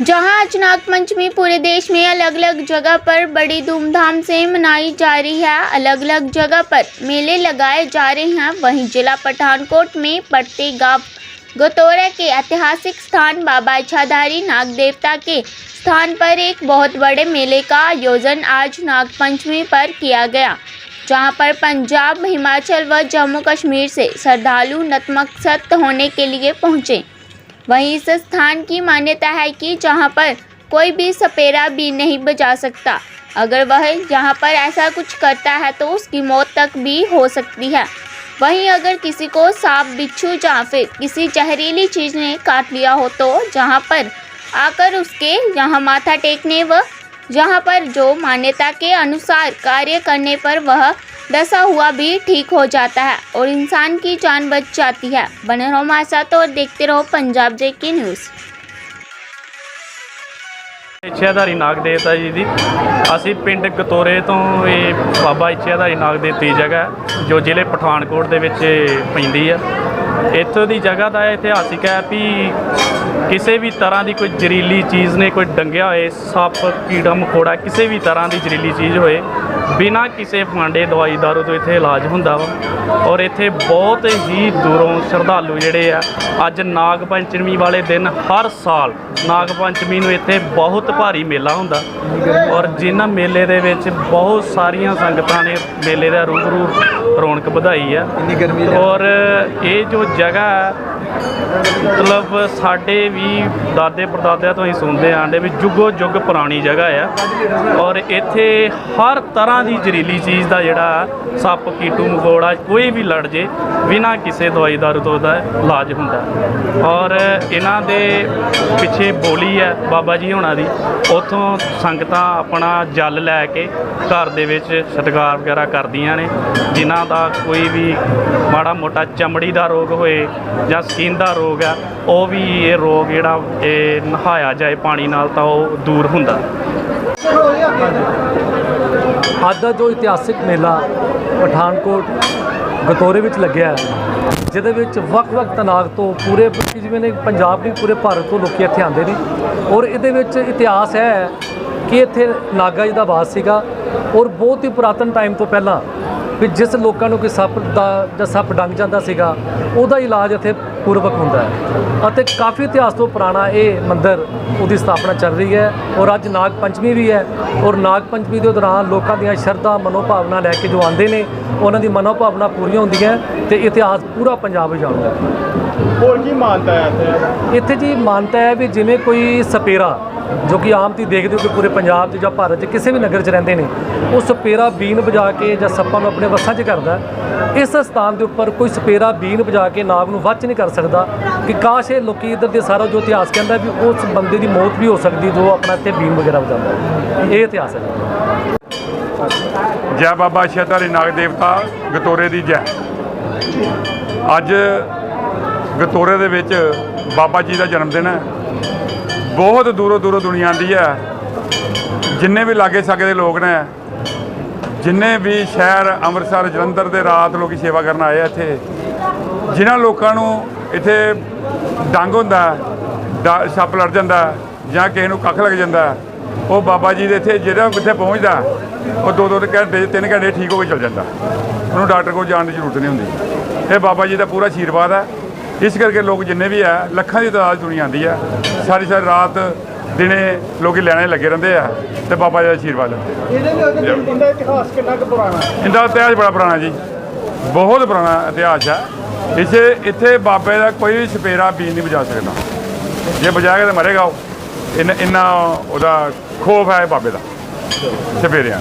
जहाँ आज नाग पंचमी पूरे देश में अलग अलग जगह पर बड़ी धूमधाम से मनाई जा रही है। अलग अलग जगह पर मेले लगाए जा रहे हैं। वहीं जिला पठानकोट में पड़ते गाँव गतौरा के ऐतिहासिक स्थान बाबा इच्छाधारी नाग देवता के स्थान पर एक बहुत बड़े मेले का आयोजन आज नाग पंचमी पर किया गया, जहाँ पर पंजाब, हिमाचल व जम्मू कश्मीर से श्रद्धालु नतमस्तक होने के लिए पहुँचे। वहीं इस स्थान की मान्यता है कि जहाँ पर कोई भी सपेरा भी नहीं बजा सकता। अगर वह यहाँ पर ऐसा कुछ करता है तो उसकी मौत तक भी हो सकती है। वहीं अगर किसी को सांप, बिच्छू या फिर किसी जहरीली चीज़ ने काट लिया हो तो जहाँ पर आकर उसके यहाँ माथा टेकने व जहाँ पर जो मान्यता के अनुसार कार्य करने पर वह डसा हुआ भी ठीक हो जाता है और इंसान की जान बच जाती है बने रहो हमारे साथ और देखते रहो पंजाब जे की न्यूज़ ਇੱਛਿਆਧਾਰੀ ਨਾਗ ਦੇਵਤਾ ਜੀ ਦੀ ਅਸੀਂ ਪਿੰਡ ਗਤੋਰੇ ਤੋਂ ਇਹ ਬਾਬਾ ਇੱਛਿਆਧਾਰੀ ਨਾਗ ਦੇਵਤੀ ਦੀ ਜਗ੍ਹਾ ਹੈ, ਜੋ ਜ਼ਿਲ੍ਹੇ ਪਠਾਨਕੋਟ ਦੇ ਵਿੱਚ ਪੈਂਦੀ ਆ ਇੱਥੋਂ ਦੀ ਜਗ੍ਹਾ ਦਾ ਇਤਿਹਾਸਿਕ ਹੈ ਵੀ ਕਿਸੇ ਵੀ ਤਰ੍ਹਾਂ ਦੀ ਕੋਈ ਜ਼ਹਿਰੀਲੀ ਚੀਜ਼ ਨੇ ਕੋਈ ਡੰਗਿਆ ਹੋਏ ਸੱਪ ਕੀੜਾ ਮਕੌੜਾ ਕਿਸੇ ਵੀ ਤਰ੍ਹਾਂ ਦੀ ਜ਼ਹਿਰੀਲੀ ਚੀਜ਼ ਹੋਏ ਬਿਨਾਂ ਕਿਸੇ ਫਾਂਡੇ ਦਵਾਈ ਦਾਰੂ ਤੋਂ ਇੱਥੇ ਇਲਾਜ ਹੁੰਦਾ ਵਾ। ਔਰ ਇੱਥੇ ਬਹੁਤ ਹੀ ਦੂਰੋਂ ਸ਼ਰਧਾਲੂ ਜਿਹੜੇ ਆ ਅੱਜ ਨਾਗ ਪੰਚਮੀ ਵਾਲੇ ਦਿਨ ਹਰ ਸਾਲ ਨਾਗ ਪੰਚਮੀ ਨੂੰ ਇੱਥੇ ਬਹੁਤ ਭਾਰੀ ਮੇਲਾ ਹੁੰਦਾ। ਔਰ ਜਿਨ੍ਹਾਂ ਮੇਲੇ ਦੇ ਵਿੱਚ ਬਹੁਤ ਸਾਰੀਆਂ ਸੰਗਤਾਂ ਨੇ ਮੇਲੇ ਦਾ ਰੂਬਰੂ ਰੌਣਕ ਵਧਾਈ ਆ। ਔਰ ਇਹ ਜੋ ਜਗ੍ਹਾ ਹੈ ਮਤਲਬ ਸਾਡੇ ਵੀ ਦਾਦੇ ਪੜਦਾਦਿਆਂ ਤੋਂ ਹੀ ਸੁਣਦੇ ਆਂਦੇ ਵੀ ਜੁਗੋ ਜੁਗ ਪੁਰਾਣੀ ਜਗ੍ਹਾ ਆ। ਔਰ ਇੱਥੇ ਹਰ ਤਰ੍ਹਾਂ ਦੀ ਜ਼ਹਿਰੀਲੀ ਚੀਜ਼ ਦਾ ਜਿਹੜਾ ਸੱਪ, ਕੀਟੂ, ਮਕੌੜਾ ਕੋਈ ਵੀ ਲੜ ਜੇ, ਬਿਨਾਂ ਕਿਸੇ ਦਵਾਈ ਦਾਰੂ ਤੋਂ ਦਾ ਇਲਾਜ ਹੁੰਦਾ ਔਰ ਇਹਨਾਂ ਦੇ ਪਿੱਛੇ ਬੋਲੀ ਹੈ ਬਾਬਾ ਜੀ ਹੋਣਾ ਦੀ। ਉਥੋਂ ਸੰਗਤਾਂ ਆਪਣਾ ਜਲ ਲੈ ਕੇ ਘਰ ਦੇ ਵਿੱਚ ਛਟਕਾਰ ਵਗੈਰਾ ਕਰਦੀਆਂ ਨੇ। ਜਿਨ੍ਹਾਂ ਦਾ ਕੋਈ ਵੀ ਮਾੜਾ ਮੋਟਾ ਚਮੜੀ ਦਾ ਰੋਗ ਹੋਏ ਜਾਂ ਸਕਿਨ ਦਾ ਰੋਗ ਆ ਉਹ ਵੀ ਇਹ ਰੋਗ ਜਿਹੜਾ ਇਹ ਨਹਾਇਆ ਜਾਏ ਪਾਣੀ ਨਾਲ ਤਾਂ ਉਹ ਦੂਰ ਹੁੰਦਾ। ਅੱਜ ਦਾ ਜੋ ਇਤਿਹਾਸਿਕ ਮੇਲਾ ਪਠਾਨਕੋਟ ਗਤੋਰੇ ਵਿੱਚ ਲੱਗਿਆ ਜਿਹਦੇ ਵਿੱਚ ਵੱਖ-ਵੱਖ ਤਨਾਗ ਤੋਂ ਪੂਰੇ ਜਿਵੇਂ ਨੇ ਪੰਜਾਬ ਦੀ ਪੂਰੇ ਭਾਰਤ ਤੋਂ ਲੋਕੀ ਇੱਥੇ ਆਉਂਦੇ ਨੇ ਔਰ ਇਹਦੇ ਵਿੱਚ ਇਤਿਹਾਸ ਹੈ ਕਿ ਇੱਥੇ ਨਾਗਾ ਜੀ ਦਾ ਵਾਸ ਸੀਗਾ ਔਰ ਬਹੁਤ ਹੀ ਪੁਰਾਤਨ ਟਾਈਮ ਤੋਂ ਪਹਿਲਾਂ ਵੀ ਜਿਸ ਲੋਕਾਂ ਨੂੰ ਕੋਈ ਸੱਪ ਦਾ ਜਾਂ ਸੱਪ ਡੰਗ ਜਾਂਦਾ ਸੀਗਾ, ਉਹਦਾ ਇਲਾਜ ਇੱਥੇ ਪੂਰਵਕ ਹੁੰਦਾ ਹੈ ਅਤੇ ਕਾਫੀ ਇਤਿਹਾਸ ਤੋਂ ਪੁਰਾਣਾ ਇਹ ਮੰਦਿਰ ਉਹਦੀ ਸਥਾਪਨਾ ਚੱਲ ਰਹੀ ਹੈ ਔਰ ਅੱਜ ਨਾਗ ਪੰਚਮੀ ਵੀ ਹੈ ਔਰ ਨਾਗ ਪੰਚਮੀ ਦੇ ਦੌਰਾਨ ਲੋਕਾਂ ਦੀਆਂ ਸ਼ਰਧਾ ਮਨੋਭਾਵਨਾ ਲੈ ਕੇ ਜੋ ਆਉਂਦੇ ਨੇ ਉਹਨਾਂ ਦੀ ਮਨੋਭਾਵਨਾ ਪੂਰੀਆਂ ਹੁੰਦੀਆਂ ਤੇ ਇਤਿਹਾਸ ਪੂਰਾ ਪੰਜਾਬ ਜਾਣਦਾ ਹੈ। ਹੋਰ ਕੀ ਮਾਨਤਾ ਹੈ ਇੱਥੇ? ਇੱਥੇ ਜੀ ਮਾਨਤਾ ਹੈ ਵੀ ਜਿਵੇਂ ਕੋਈ ਸਪੇਰਾ ਜੋ ਕਿ ਆਮ ਤੁਸੀਂ ਦੇਖਦੇ ਹੋ ਕਿ ਪੂਰੇ ਪੰਜਾਬ 'ਚ ਜਾਂ ਭਾਰਤ 'ਚ ਕਿਸੇ ਵੀ ਨਗਰ 'ਚ ਰਹਿੰਦੇ ਨੇ, ਉਹ ਸਪੇਰਾ ਬੀਨ ਵਜਾ ਕੇ ਜਾਂ ਸੱਪਾਂ ਨੂੰ ਆਪਣੇ ਵੱਸਾਂ 'ਚ ਕਰਦਾ ਇਸ ਸਥਾਨ ਦੇ ਉੱਪਰ ਕੋਈ ਸਪੇਰਾ ਬੀਨ ਵਜਾ ਕੇ ਨਾਗ ਨੂੰ ਵੱਚ ਨਹੀਂ ਕਰ ਸਕਦਾ ਕਿ ਕਾਸ਼ ਇਹ ਲੋਕੀ ਇੱਧਰ ਦੇ ਸਾਰਾ ਜੋ ਇਤਿਹਾਸ ਕਹਿੰਦਾ ਵੀ ਉਸ ਬੰਦੇ ਦੀ ਮੌਤ ਵੀ ਹੋ ਸਕਦੀ ਜੋ ਆਪਣਾ ਇੱਥੇ ਬੀਨ ਵਗੈਰਾ ਵਜਾਉਂਦਾ ਇਹ ਇਤਿਹਾਸ ਹੈ। ਜੈ ਬਾਬਾ ਸ਼ੇਤਾਰੀ ਨਾਗ ਦੇਵਤਾ, ਗਤੋਰੇ ਦੀ ਜੈ। ਅੱਜ ਗਤੋਰੇ ਦੇ ਵਿੱਚ ਬਾਬਾ ਜੀ ਦਾ ਜਨਮ ਦਿਨ ਹੈ। ਬਹੁਤ ਦੂਰੋਂ ਦੂਰੋਂ ਦੁਨੀਆ ਆਉਂਦੀ ਹੈ। ਜਿੰਨੇ ਵੀ ਲਾਗੇ ਸਾਗੇ ਦੇ ਲੋਕ ਨੇ, ਜਿੰਨੇ ਵੀ ਸ਼ਹਿਰ ਅੰਮ੍ਰਿਤਸਰ, ਜਲੰਧਰ ਦੇ ਰਾਤ ਲੋਕੀ ਸੇਵਾ ਕਰਨ ਆਏ ਆ ਇੱਥੇ, ਜਿਨ੍ਹਾਂ ਲੋਕਾਂ ਨੂੰ ਇੱਥੇ ਡੰਗ ਹੁੰਦਾ, ਡ- ਸੱਪ ਲੜ ਜਾਂਦਾ, ਜਾਂ ਕਿਸੇ ਨੂੰ ਕੱਖ ਲੱਗ ਜਾਂਦਾ, ਉਹ ਬਾਬਾ ਜੀ ਦੇ ਇੱਥੇ ਜਿਹੜਾ ਕਿੱਥੇ ਪਹੁੰਚਦਾ, ਉਹ ਦੋ ਦੋ ਘੰਟੇ, ਤਿੰਨ ਘੰਟੇ ਠੀਕ ਹੋ ਕੇ ਚਲ ਜਾਂਦਾ। ਉਹਨੂੰ ਡਾਕਟਰ ਕੋਲ ਜਾਣ ਦੀ ਜ਼ਰੂਰਤ ਨਹੀਂ ਹੁੰਦੀ। ਇਹ ਬਾਬਾ ਜੀ ਦਾ ਪੂਰਾ ਆਸ਼ੀਰਵਾਦ ਹੈ। ਇਸ ਕਰਕੇ ਲੋਕ ਜਿੰਨੇ ਵੀ ਆ ਲੱਖਾਂ ਦੀ ਤਾਦਾਦ ਦੁਨੀਆ ਆਉਂਦੀ ਆ। ਸਾਰੀ ਸਾਰੀ ਰਾਤ ਦਿਨੇ ਲੋਕੀ ਲੈਣੇ ਲੱਗੇ ਰਹਿੰਦੇ ਆ ਤੇ ਬਾਬਾ ਜੀ ਦਾ ਆਸ਼ੀਰਵਾਦ ਲੈਂਦੇ ਇਹਦੇ ਵਿੱਚ ਇਹਦਾ ਇਤਿਹਾਸ ਕਿੰਨਾ ਕੁ ਪੁਰਾਣਾ? ਹੈ ਇਹਦਾ ਇਤਿਹਾਸ ਬੜਾ ਪੁਰਾਣਾ ਜੀ। ਬਹੁਤ ਪੁਰਾਣਾ ਇਤਿਹਾਸ ਹੈ ਇਸੇ ਇੱਥੇ ਬਾਬੇ ਦਾ ਕੋਈ ਵੀ ਸਪੇਰਾ ਬੀਨ ਨਹੀਂ ਵਜਾ ਸਕਦਾ। ਜੇ ਵਜਾਏਗਾ ਤਾਂ ਮਰੇਗਾ ਉਹ। ਇੰਨਾ ਉਹਦਾ ਖੋਫ ਹੈ ਬਾਬੇ ਦਾ। ਸਪੇਰਿਆਂ